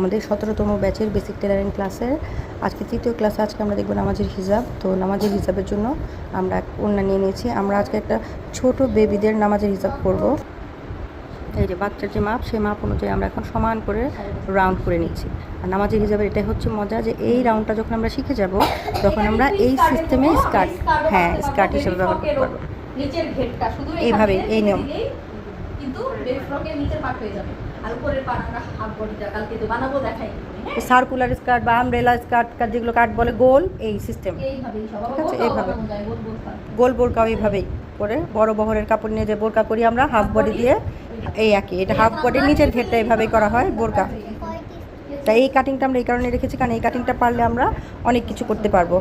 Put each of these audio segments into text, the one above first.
আমাদের সতেরোতম ব্যাচের বেসিক টেলারিং ক্লাসের আজকে তৃতীয় ক্লাসে আজকে আমরা দেখব নামাজের হিজাব তো নামাজের হিসাবের জন্য আমরা ওড়না নিয়ে নিয়েছি। আমরা আজকে একটা ছোট বেবিদের নামাজের হিসাব করব। এই যে বাচ্চার যে মাপ সেই মাপ অনুযায়ী আমরা এখন সমান করে রাউন্ড করে নিচ্ছি। আর নামাজের হিসাবে এটাই হচ্ছে মজা যে এই রাউন্ডটা যখন আমরা শিখে যাব তখন আমরা এই সিস্টেমে স্কার্ট হ্যাঁ স্কার্ট হিসেবে ব্যবহার করতে পারব। এইভাবেই, এই নিয়ম। কিন্তু বেবি ফ্রকের নিচের পার্ট হয়ে যাবে। আর উপরের পার্ট আমরা হাফ বডিটা কালকে তো বানাবো দেখাই হ্যাঁ? সার্কুলার স্কার্ট বা আমব্রেলা স্কার্ট যেগুলো কাট বলে গোল এই সিস্টেম ঠিক আছে, এইভাবে। গোল বোরকাও এইভাবেই করে বড় বহরের কাপড় নিয়ে যে বোরকা করি আমরা হাফ বডি দিয়ে এই একই এটা হাফ বডির নিচের ঘেরটা এইভাবেই করা হয় বোরকা। তাই এই কাটিংটা আমরা এই কারণে রেখেছি কারণ এই কাটিংটা পারলে আমরা অনেক কিছু করতে পারব।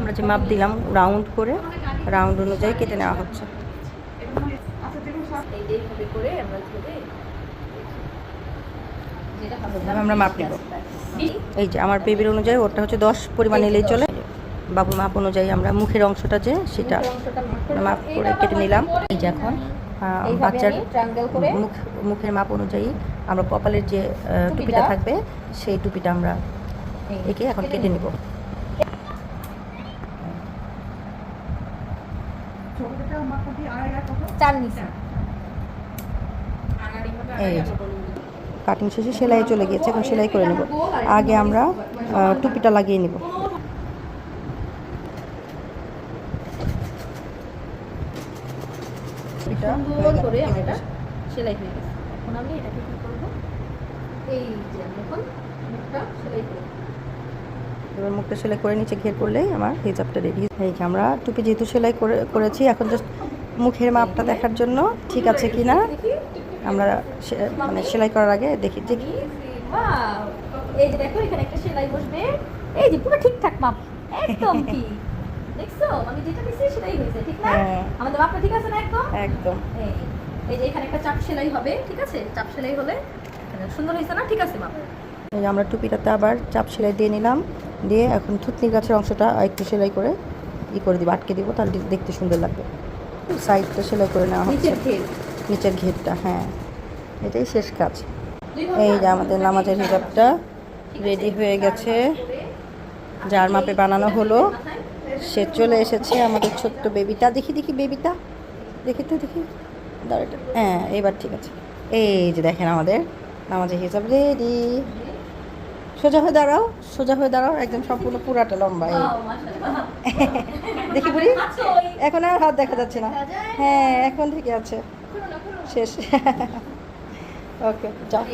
আমরা যে মাপ দিলাম রাউন্ড করে রাউন্ড অনুযায়ী কেটে নেওয়া হচ্ছে এই যে এইভাবে করে আমরা মাপ নেব। এই যে আমার বেবির অনুযায়ী ওটা হচ্ছে দশ পরিমাণ নিলেই চলে। বাবুর মাপ অনুযায়ী আমরা মুখের অংশটা যে সেটা মাপ করে কেটে নিলাম। এই যে এখন বাচ্চার মুখ মুখের মাপ অনুযায়ী আমরা কপালের যে টুপিটা থাকবে সেই টুপিটা আমরা একে এখন কেটে নিব। এই। কাটিং শেষে সেলাই চলে গিয়েছে এখন সেলাই করে নেব। আগে আমরা টুপিটা লাগিয়ে নিব। এটা সুন্দর করে আমার এটা সেলাই হয়ে গেছে। এখন আমি এটাকে কি করব? এই যে আমি এখন মুখটা সেলাই করব এবার মুখটা সেলাই করে নিচে ঘের করলেই আমার হিজাবটা রেডি এই আমরা টুপি যেহেতু সেলাই করে করেছি এখন জাস্ট মুখের মাপটা দেখার জন্য ঠিক আছে কি না আমরা মানে সেলাই করার আগে দেখি দেখি। এই যে দেখো এখানে একটা সেলাই বসবে। এই যে পুরো ঠিকঠাক মাপ একদম ঠিক দেখছ? আমি যেটা দিছি সেটাই হয়েছে ঠিক না? হ্যাঁ। আমাদের মাপটা ঠিক আছে না একদম? একদম। এই যে এখানে একটা চাপ সেলাই হবে ঠিক আছে? চাপ সেলাই হলে সুন্দর হয়েছে না? ঠিক আছে মাপ। আমরা টুপিটাতে আবার চাপ সেলাই দিয়ে নিলাম দিয়ে এখন থুতনি গাছের অংশটা একটু সেলাই করে ই করে দিব আটকে দিব তাহলে দেখতে সুন্দর লাগবে। সাইডটা সেলাই করে নেওয়া হচ্ছে। নিচের ঘের ঘেরটা হ্যাঁ। এটাই শেষ কাজ। এই যে আমাদের নামাজের হিসাবটা রেডি হয়ে গেছে। যার মাপে বানানো হলো, সে চলে এসেছে আমাদের ছোট্ট বেবিটা। দেখি দেখি, বেবিটা। দেখি তো, দেখি। দাঁড়াটা হ্যাঁ এবার ঠিক আছে। এই যে দেখেন আমাদের নামাজের হিসাব রেডি সোজা হয়ে দাঁড়াও, সোজা হয়ে দাঁড়াও। একদম সম্পূর্ণ পুরাটা লম্বা এই। দেখি বুড়ি, এখন আর হাত দেখা যাচ্ছে না। হ্যাঁ এখন ঠিক আছে। শেষ। ওকে যাও।